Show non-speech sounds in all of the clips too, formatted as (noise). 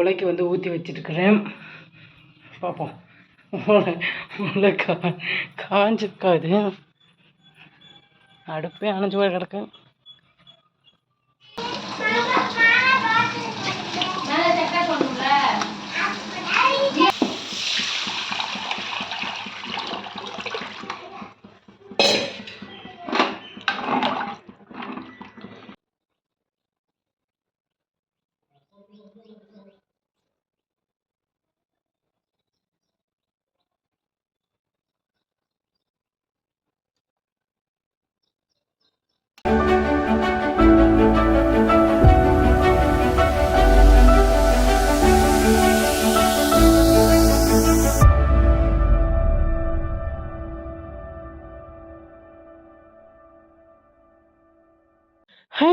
உலைக்கு வந்து ஊற்றி வச்சிருக்கிறேன். பார்ப்போம் உலை உலை கா காஞ்சிருக்காது. அடுப்பே அணைஞ்சு போய் கிடக்கு.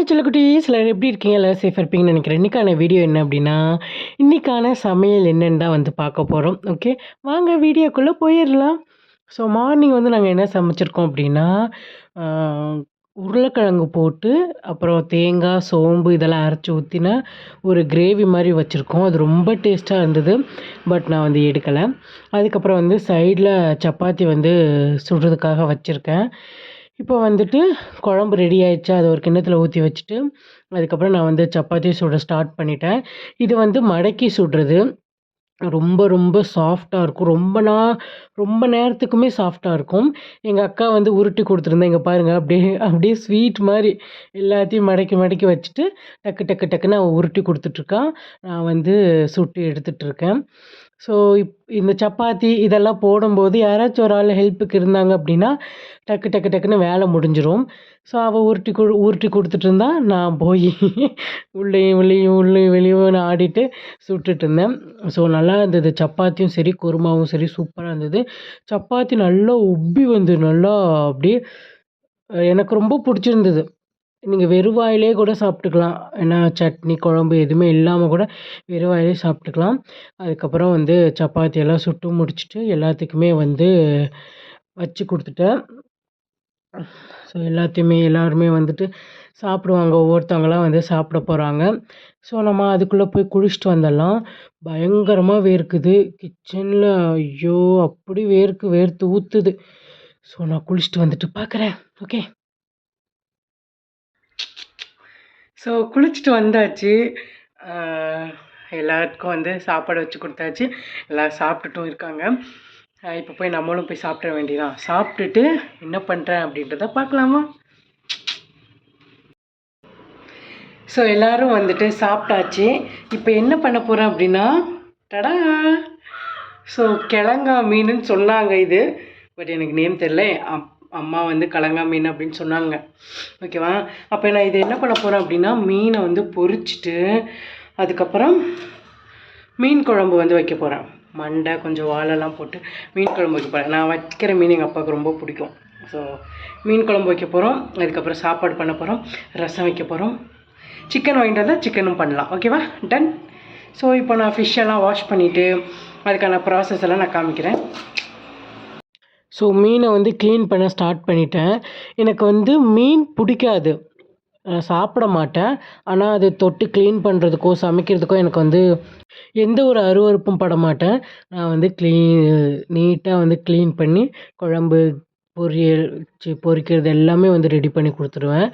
ஹாய் சிலக்குட்டீஸ் எல்லாரும் எப்படி இருக்கீங்க? எல்லோரும் சேஃபாக இருப்பீங்கன்னு நினைக்கிறேன். இன்றைக்கான வீடியோ என்ன அப்படின்னா இன்றைக்கான சமையல் என்னன்னு தான் வந்து பார்க்க போகிறோம் ஓகே வாங்க வீடியோக்குள்ளே போயிடலாம். ஸோ மார்னிங் வந்து நாங்கள் என்ன சமைச்சிருக்கோம் அப்படின்னா உருளைக்கிழங்கு போட்டு அப்புறம் தேங்காய் சோம்பு இதெல்லாம் அரைச்சி ஊற்றினா ஒரு கிரேவி மாதிரி வச்சுருக்கோம். அது ரொம்ப டேஸ்ட்டாக இருந்தது. பட் நான் வந்து எடுக்கலை. அதுக்கப்புறம் வந்து சைடில் சப்பாத்தி வந்து சுடுறதுக்காக வச்சுருக்கேன். இப்போ வந்துட்டு குழம்பு ரெடி ஆயிடுச்சு. அதை ஒரு கிண்ணத்தில் ஊற்றி வச்சுட்டு அதுக்கப்புறம் நான் வந்து சப்பாத்தி சுட ஸ்டார்ட் பண்ணிட்டேன். இது வந்து மடக்கி சுடுறது. ரொம்ப ரொம்ப சாஃப்டாக இருக்கும். ரொம்ப நா ரொம்ப நேரத்துக்குமே சாஃப்டாக இருக்கும். எங்கள் அக்கா வந்து உருட்டி கொடுத்துருந்தேன் இங்கே பாருங்கள் அப்படியே அப்படியே ஸ்வீட் மாதிரி எல்லாத்தையும் மடக்கி மடக்கி வச்சுட்டு டக்கு டக்கு டக்குன்னு அவள் உருட்டி கொடுத்துட்ருக்கா நான் வந்து சுட்டு எடுத்துகிட்டு இருக்கேன். ஸோ இப் இந்த சப்பாத்தி இதெல்லாம் போடும்போது யாராச்சும் ஒரு ஆள் ஹெல்ப்புக்கு இருந்தாங்க அப்படின்னா டக்கு டக்கு டக்குன்னு வேலை முடிஞ்சிடும் ஸோ அவள் உருட்டி கு உருட்டி கொடுத்துட்டு இருந்தா நான் போய் (laughs) உள்ளேயும் வெளியும் உள்ளேயும் வெளியும் நான் ஆடிட்டு சுட்டுட்டு இருந்தேன். ஸோ நல்லா இருந்தது. சப்பாத்தியும் சரி குருமாவும் சரி சூப்பராக இருந்தது. சப்பாத்தி நல்லா உப்பி வந்து நல்லா அப்படியே எனக்கு ரொம்ப பிடிச்சிருந்தது. நீங்கள் வெறும் வாயிலே கூட சாப்பிட்டுக்கலாம். ஏன்னா சட்னி குழம்பு எதுவுமே இல்லாமல் கூட வெறும் வாயிலே சாப்பிட்டுக்கலாம். அதுக்கப்புறம் வந்து சப்பாத்தி எல்லாம் சுட்டு முடிச்சுட்டு எல்லாத்துக்குமே வந்து வச்சு கொடுத்துட்டேன். ஸோ எல்லாத்தையுமே எல்லாருமே வந்துட்டு சாப்பிடுவாங்க. ஒவ்வொருத்தவங்களாம் வந்து சாப்பிட போகிறாங்க ஸோ நம்ம அதுக்குள்ளே போய் குளிச்சுட்டு வந்துடலாம். பயங்கரமாக வேர்க்குது. கிச்சனில் ஐயோ அப்படி வேர்க்கு வேர்த்து ஊற்றுது ஸோ நான் குளிச்சுட்டு வந்துட்டு பார்க்குறேன். ஓகே ஸோ குளிச்சுட்டு வந்தாச்சு. எல்லாருக்கும் வந்து சாப்பாடு வச்சு கொடுத்தாச்சு. எல்லோரும் சாப்பிட்டுட்டும் இருக்காங்க. இப்போ போய் நம்மளும் போய் சாப்பிட வேண்டியதான் சாப்பிட்டுட்டு என்ன பண்ணுறேன் அப்படின்றத பார்க்கலாமா? ஸோ எல்லோரும் வந்துட்டு சாப்பிட்டாச்சு. இப்போ என்ன பண்ண போகிறேன் அப்படின்னா டடா! ஸோ கிழங்கா மீனுன்னு சொன்னாங்க இது. பட் எனக்கு நேம் தெரில அம்மா வந்து கலங்கா மீன் அப்படின்னு சொன்னாங்க. ஓகேவா? அப்போ நான் இது என்ன பண்ண போகிறேன் அப்படின்னா மீனை வந்து பொரிச்சிட்டு அதுக்கப்புறம் மீன் குழம்பு வந்து வைக்க போகிறேன் மண்டை கொஞ்சம் வாழெல்லாம் போட்டு மீன் குழம்பு வைக்க போகிறேன் நான் வைக்கிற மீன் எங்கள் அப்பாவுக்கு ரொம்ப பிடிக்கும். ஸோ மீன் குழம்பு வைக்க போகிறோம் அதுக்கப்புறம் சாப்பாடு பண்ண போகிறோம் ரசம் வைக்க போகிறோம் சிக்கன் வாங்கிட்டு வந்தால் சிக்கனும் பண்ணலாம். ஓகேவா? டன் ஸோ இப்போ நான் ஃபிஷ்ஷெல்லாம் வாஷ் பண்ணிவிட்டு அதுக்கான ப்ராசஸ் எல்லாம் நான் காமிக்கிறேன். ஸோ மீனை வந்து க்ளீன் பண்ண ஸ்டார்ட் பண்ணிட்டேன். எனக்கு வந்து மீன் பிடிக்காது. சாப்பிட மாட்டேன். ஆனால் அது தொட்டு க்ளீன் பண்ணுறதுக்கோ சமைக்கிறதுக்கோ எனக்கு வந்து எந்த ஒரு அருவருப்பும் பட மாட்டேன். நான் வந்து க்ளீன் நீட்டாக வந்து க்ளீன் பண்ணி குழம்பு பொரியல் சி பொரிக்கிறது எல்லாமே வந்து ரெடி பண்ணி கொடுத்துருவேன்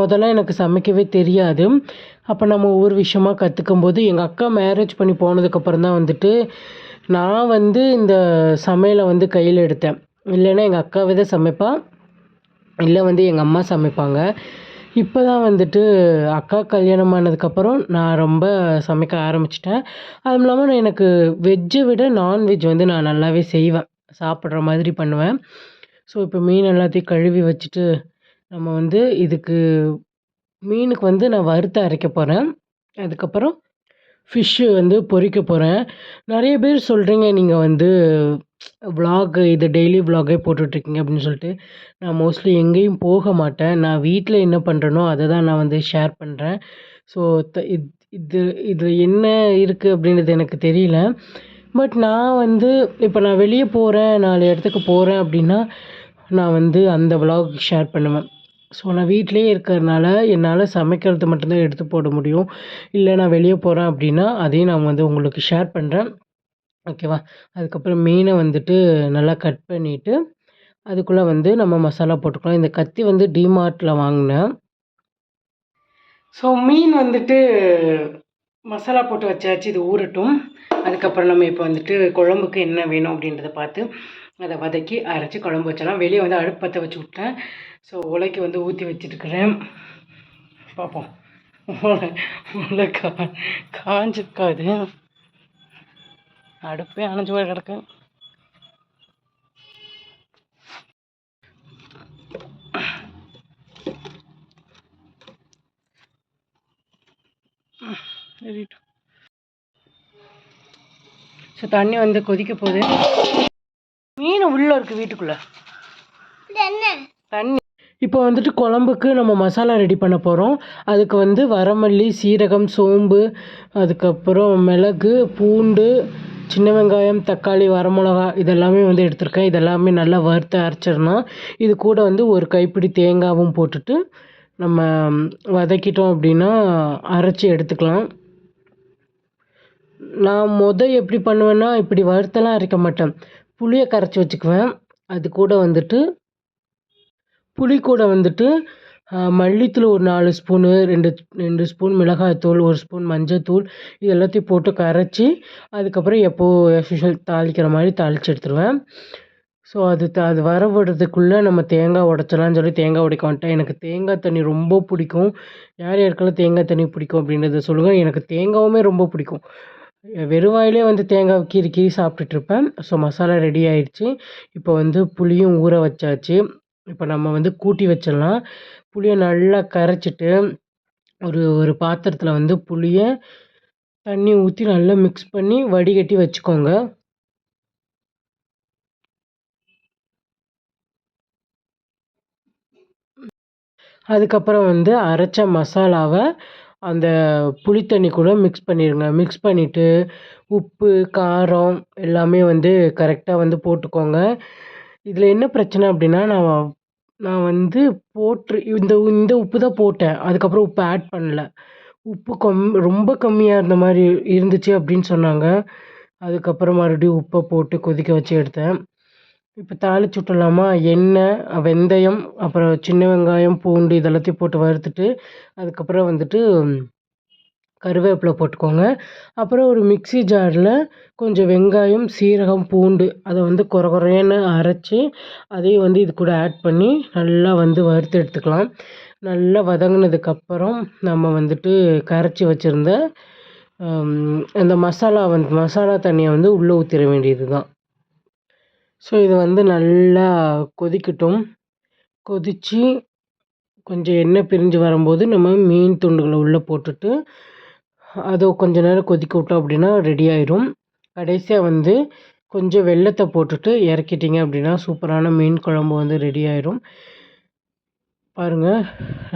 முதல்ல எனக்கு சமைக்கவே தெரியாது. அப்போ நம்ம ஒவ்வொரு விஷயமா கற்றுக்கும் போது எங்கள் அக்கா மேரேஜ் பண்ணி போனதுக்கப்புறம் தான் வந்துட்டு நான் வந்து இந்த சமையலை வந்து கையில் எடுத்தேன். இல்லைன்னா எங்கள் அக்காவே தான் சமைப்பாள் இல்லை வந்து எங்கள் அம்மா சமைப்பாங்க. இப்போ தான் வந்துட்டு அக்கா கல்யாணம் ஆனதுக்கப்புறம் நான் ரொம்ப சமைக்க ஆரம்பிச்சிட்டேன். அதுவும் இல்லாமல் நான் எனக்கு வெஜ்ஜை விட நான்வெஜ் வந்து நான் நல்லாவே செய்வேன். சாப்பிட்ற மாதிரி பண்ணுவேன். ஸோ இப்போ மீன் எல்லாத்தையும் கழுவி வச்சுட்டு நம்ம வந்து இதுக்கு மீனுக்கு வந்து நான் வறுத்து அரைக்க போகிறேன் அதுக்கப்புறம் ஃபிஷ்ஷு வந்து பொறிக்க போகிறேன் நிறைய பேர் சொல்கிறீங்க நீங்கள் வந்து விலாகு இது டெய்லி விலாகே போட்டுட்ருக்கீங்க அப்படின்னு சொல்லிட்டு. நான் மோஸ்ட்லி எங்கேயும் போக மாட்டேன். நான் வீட்டில் என்ன பண்ணுறேனோ அதை தான் நான் வந்து ஷேர் பண்ணுறேன் ஸோ இது இது இது என்ன இருக்குது அப்படின்றது எனக்கு தெரியல. பட் நான் வந்து இப்போ நான் வெளியே போகிறேன் நாலு இடத்துக்கு போகிறேன் அப்படின்னா நான் வந்து அந்த விலாக் ஷேர் பண்ணுவேன். ஸோ நான் வீட்டிலேயே இருக்கிறதுனால என்னால் சமைக்கிறது மட்டும்தான் எடுத்து போட முடியும். இல்லை நான் வெளியே போகிறேன் அப்படின்னா அதையும் நான் வந்து உங்களுக்கு ஷேர் பண்ணுறேன் ஓகேவா அதுக்கப்புறம் மீனை வந்துட்டு நல்லா கட் பண்ணிவிட்டு அதுக்குள்ளே வந்து நம்ம மசாலா போட்டுக்கலாம். இந்த கத்தி வந்து டிமார்ட்டில் வாங்கினேன். ஸோ மீன் வந்துட்டு மசாலா போட்டு வச்சாச்சு. இது ஊறட்டும். அதுக்கப்புறம் நம்ம இப்போ வந்துட்டு குழம்புக்கு என்ன வேணும் அப்படின்றத பார்த்து அதை வதக்கி அரைச்சி குழம்பு வச்சிடலாம். வெளியே வந்து அடுப்பு பற்ற வச்சு விட்டேன். ஸோ உலைக்கு வந்து ஊற்றி வச்சுட்டுருக்கிறேன் பார்ப்போம் உலை உலை கா காஞ்சிருக்காது அடுப்பே அணைஞ்சு போய் கிடக்கு. ஸோ தண்ணி வந்து கொதிக்க போகுது. உள்ளே இருக்குது வீட்டுக்குள்ளே. தண்ணி. இப்போ வந்துட்டு குழம்புக்கு நம்ம மசாலா ரெடி பண்ண போகிறோம் அதுக்கு வந்து வரமல்லி சீரகம் சோம்பு அதுக்கப்புறம் மிளகு பூண்டு சின்ன வெங்காயம் தக்காளி வரமிளகா இதெல்லாமே வந்து எடுத்திருக்கேன். இதெல்லாமே நல்லா வறுத்து அரைச்சிடணும். இது கூட வந்து ஒரு கைப்பிடி தேங்காவும் போட்டுட்டு நம்ம வதக்கிட்டோம் அப்படின்னா அரைச்சி எடுத்துக்கலாம். நான் முத எப்படி பண்ணுவேன்னா இப்படி வறுத்தெல்லாம் அரைக்க மாட்டேன். புளியை கரைச்சி வச்சுக்குவேன். அது கூட வந்துட்டு புளி கூட வந்துட்டு மல்லித்தூள் ஒரு நாலு ஸ்பூனு ரெண்டு ரெண்டு ஸ்பூன் மிளகாய்த்தூள் ஒரு ஸ்பூன் மஞ்சத்தூள் இது எல்லாத்தையும் போட்டு கரைச்சி அதுக்கப்புறம் எப்போது எஸ்யூஷுவல் தாளிக்கிற மாதிரி தாளித்து எடுத்துருவேன். ஸோ அது த அது வர விடுறதுக்குள்ளே நம்ம தேங்காய் உடச்சலான்னு சொல்லி தேங்காய் உடைக்க வந்துட்டேன் எனக்கு தேங்காய் தண்ணி ரொம்ப பிடிக்கும். யார் யாருக்கெல்லாம் தேங்காய் தண்ணி பிடிக்கும் அப்படின்றத சொல்லுங்கள் எனக்கு தேங்காவுமே ரொம்ப பிடிக்கும். வெறும் வாயிலே வந்து தேங்காய் கீறி கீறி சாப்பிட்டுட்ருப்பேன். ஸோ மசாலா ரெடி ஆயிடுச்சு. இப்போ வந்து புளியும் ஊற வச்சாச்சு. இப்போ நம்ம வந்து கூட்டி வச்சிடலாம். புளியை நல்லா கரைச்சிட்டு ஒரு ஒரு பாத்திரத்தில் வந்து புளியை தண்ணி ஊற்றி நல்லா மிக்ஸ் பண்ணி வடிகட்டி வச்சுக்கோங்க. அதுக்கப்புறம் வந்து அரைச்ச மசாலாவை அந்த புளித்தண்ணி கூட மிக்ஸ் பண்ணிடுங்க மிக்ஸ் பண்ணிவிட்டு உப்பு காரம் எல்லாமே வந்து கரெக்டாக வந்து போட்டுக்கோங்க. இதில் என்ன பிரச்சனை அப்படின்னா நான் நான் வந்து போட்டு இந்த இந்த உப்பு தான் போட்டேன். அதுக்கப்புறம் உப்பு ஆட் பண்ணல. உப்பு கம் ரொம்ப கம்மியாக இருந்த மாதிரி இருந்துச்சு அப்படின்னு சொன்னாங்க. அதுக்கப்புறம் மறுபடியும் உப்பை போட்டு கொதிக்க வச்சு எடுத்தேன். இப்போ தாளிச்சு விட்டுடலாமா எண்ணெய் வெந்தயம் அப்புறம் சின்ன வெங்காயம் பூண்டு இதெல்லாத்தையும் போட்டு வறுத்துட்டு அதுக்கப்புறம் வந்துட்டு கருவேப்பிலை போட்டுக்கோங்க. அப்புறம் ஒரு மிக்ஸி ஜாரில் கொஞ்சம் வெங்காயம் சீரகம் பூண்டு அதை வந்து குறை குறையன்னு அரைச்சி அதையும் வந்து இது கூட ஆட் பண்ணி நல்லா வந்து வறுத்து எடுத்துக்கலாம். நல்லா வதங்கினதுக்கப்புறம் நம்ம வந்துட்டு கரைச்சி வச்சுருந்த அந்த மசாலா வந்து மசாலா தண்ணியை வந்து உள்ளே ஊற்றிட வேண்டியது தான் ஸோ இது வந்து நல்லா கொதிக்கட்டும். கொதித்து கொஞ்சம் எண்ணெய் பிரிஞ்சு வரும்போது நம்ம மீன் துண்டுகளை உள்ளே போட்டுட்டு அதை கொஞ்ச நேரம் கொதிக்க விட்டோம் அப்படின்னா ரெடி ஆயிரும். கடைசியாக வந்து கொஞ்சம் வெள்ளத்தை போட்டுட்டு இறக்கிட்டிங்க அப்படின்னா சூப்பரான மீன் குழம்பு வந்து ரெடி ஆயிரும். பாருங்கள்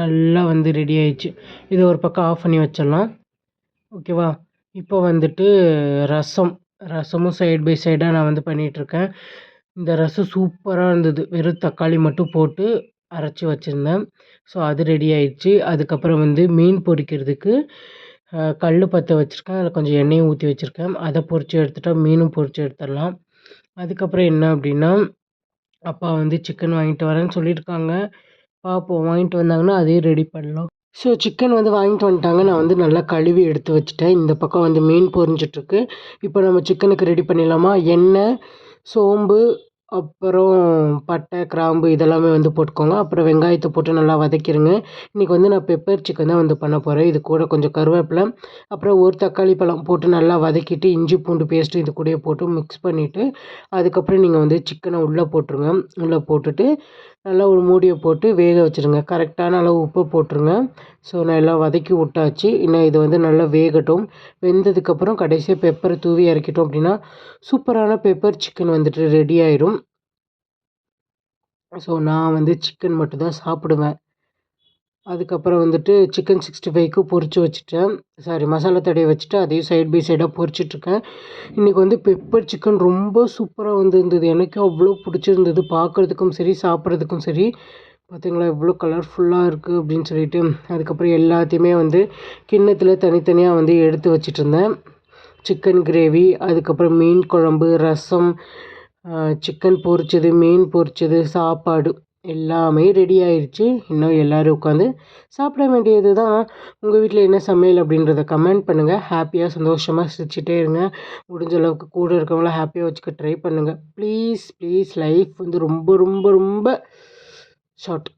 நல்லா வந்து ரெடி ஆயிடுச்சு. இதை ஒரு பக்கம் ஆஃப் பண்ணி வச்சிடலாம். ஓகேவா இப்போ வந்துட்டு ரசம் ரசமும் சைட் பை சைடாக நான் வந்து பண்ணிகிட்ருக்கேன் இந்த ரசம் சூப்பராக இருந்தது. வெறும் தக்காளி மட்டும் போட்டு அரைச்சி வச்சுருந்தேன். ஸோ அது ரெடி ஆயிடுச்சு. அதுக்கப்புறம் வந்து மீன் பொரிக்கிறதுக்கு கல் பற்ற வச்சுருக்கேன். அதில் கொஞ்சம் எண்ணெயும் ஊற்றி வச்சுருக்கேன். அதை பொரித்து எடுத்துட்டால் மீனும் பொரித்து எடுத்துடலாம். அதுக்கப்புறம் என்ன அப்படின்னா அப்பா வந்து சிக்கன் வாங்கிட்டு வரேன்னு சொல்லியிருக்காங்க. பார்ப்போம் வாங்கிட்டு வந்தாங்கன்னா அதையும் ரெடி பண்ணலாம். ஸோ சிக்கன் வந்து வாங்கிட்டு வந்துட்டாங்க. நான் வந்து நல்லா கழுவி எடுத்து வச்சுட்டேன். இந்த பக்கம் வந்து மீன் பொரிஞ்சிட்ருக்கு இப்போ நம்ம சிக்கனுக்கு ரெடி பண்ணிடலாமா? எண்ணெய் சோம்பு அப்புறம் பட்டை கிராம்பு இதெல்லாமே வந்து போட்டுக்கோங்க. அப்புறம் வெங்காயத்தை போட்டு நல்லா வதக்கிடுங்க இன்றைக்கி வந்து நான் பெப்பர் சிக்கன் தான் வந்து பண்ண போகிறேன் இது கூட கொஞ்சம் கருவேப்பிலை அப்புறம் ஒரு தக்காளி பழம் போட்டு நல்லா வதக்கிட்டு இஞ்சி பூண்டு பேஸ்ட்டு இது கூடயே போட்டு மிக்ஸ் பண்ணிவிட்டு அதுக்கப்புறம் நீங்கள் வந்து சிக்கனை உள்ளே போட்டுருங்க. உள்ளே போட்டுட்டு நல்லா ஒரு மூடியை போட்டு வேக வச்சுருங்க. கரெக்டான அளவு உப்பு போட்டுருங்க. ஸோ நான் எல்லாம் வதக்கி விட்டாச்சு. இன்னும் இது வந்து நல்லா வேகட்டும். வெந்ததுக்கப்புறம் கடைசியாக பெப்பரை தூவி இறக்கிட்டோம் அப்படின்னா சூப்பரான பெப்பர் சிக்கன் வந்துட்டு ரெடி ஆயிடும் ஸோ நான் வந்து சிக்கன் மட்டும்தான் சாப்பிடுவேன். அதுக்கப்புறம் வந்துட்டு சிக்கன் சிக்ஸ்டி ஃபைவ்க்கு பொரித்து வச்சுட்டேன். சாரி மசாலா தடவை வச்சுட்டு அதையும் சைட் பை சைடாக பொரிச்சிட்ருக்கேன் இன்றைக்கி வந்து பெப்பர் சிக்கன் ரொம்ப சூப்பராக வந்துருந்தது. எனக்கு அவ்வளோ பிடிச்சிருந்தது. பார்க்குறதுக்கும் சரி சாப்பிட்றதுக்கும் சரி. பார்த்திங்களா எவ்வளோ கலர்ஃபுல்லாக இருக்குது அப்படின்னு சொல்லிட்டு. அதுக்கப்புறம் எல்லாத்தையுமே வந்து கிண்ணத்தில் தனித்தனியாக வந்து எடுத்து வச்சிட்ருந்தேன் சிக்கன் கிரேவி அதுக்கப்புறம் மீன் குழம்பு ரசம் சிக்கன் பொரிச்சது மீன் பொரிச்சது சாப்பாடு. எல்லாமே ரெடி ஆயிடுச்சு இன்னும் எல்லோரும் உட்காந்து சாப்பிட வேண்டியது தான் உங்கள் வீட்டில் என்ன சமையல் அப்படின்றத கமெண்ட் பண்ணுங்கள் ஹாப்பியாக சந்தோஷமாக சிரிச்சிட்டே இருங்க. முடிஞ்ச அளவுக்கு கூட இருக்கவங்கள ஹாப்பியாக வச்சுக்க ட்ரை பண்ணுங்கள் ப்ளீஸ் ப்ளீஸ் லைஃப் வந்து ரொம்ப ரொம்ப ரொம்ப ஷார்ட்